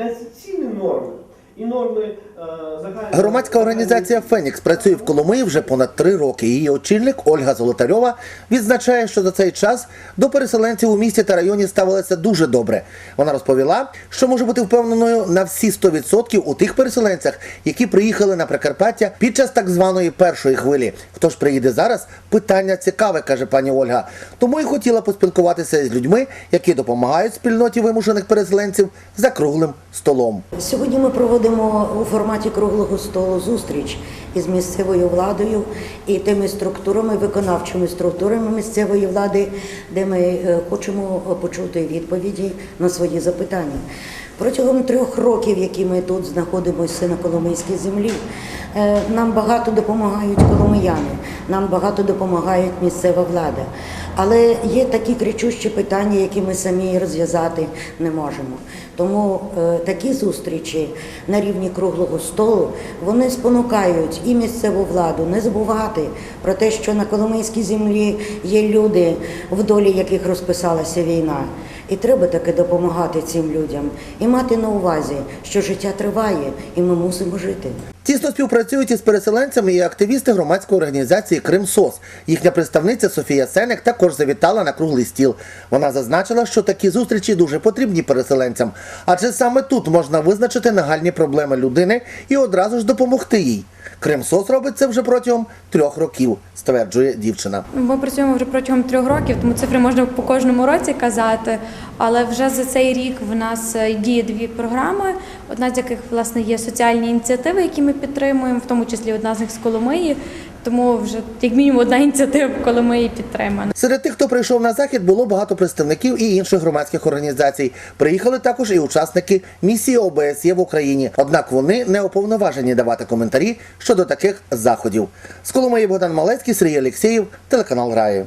конституційні норми і норми е, загальної... Громадська організація Фенікс працює в Коломиї вже понад три роки. Її очільник Ольга Золотарьова відзначає, що за цей час до переселенців у місті та районі ставилися дуже добре. Вона розповіла, що може бути впевненою на всі 100% у тих переселенцях, які приїхали на Прикарпаття під час так званої першої хвилі. Хто ж приїде зараз? Питання цікаве, каже пані Ольга. Тому і хотіла поспілкуватися з людьми, які допомагають спільноті вимушених переселенців за круглим столом. Сьогодні ми проводимо у форматі круглого столу зустріч із місцевою владою і тими структурами, виконавчими структурами місцевої влади, де ми е, хочемо почути відповіді на свої запитання. Протягом трьох років, які ми тут знаходимося на Коломийській землі, нам багато допомагають коломияни, нам багато допомагають місцева влада. Але є такі кричущі питання, які ми самі розв'язати не можемо. Тому е, такі зустрічі на рівні круглого столу вони спонукають і місцеву владу не забувати про те, що на Коломийській землі є люди, в долі яких розписалася війна. І треба таки допомагати цим людям і мати на увазі, що життя триває, і ми мусимо жити. Тісно співпрацюють із переселенцями і активісти громадської організації Кримсос. Їхня представниця Софія Сенек також завітала на круглий стіл. Вона зазначила, що такі зустрічі дуже потрібні переселенцям, адже саме тут можна визначити нагальні проблеми людини і одразу ж допомогти їй. Кримсос робить це вже протягом трьох років, стверджує дівчина. Ми працюємо вже протягом трьох років, тому цифри можна по кожному році казати. Але вже за цей рік в нас е, діє дві програми. Одна з яких власне є соціальні ініціативи, які ми підтримуємо, в тому числі одна з них з Коломиї. Тому вже як мінімум одна ініціатива в Коломиї підтримана. Серед тих, хто прийшов на захід, було багато представників і інших громадських організацій. Приїхали також і учасники місії ОБСЄ в Україні. Однак вони не уповноважені давати коментарі щодо таких заходів. З Коломиї Богдан Малецький, Сергій Олексєєв, телеканал Раї.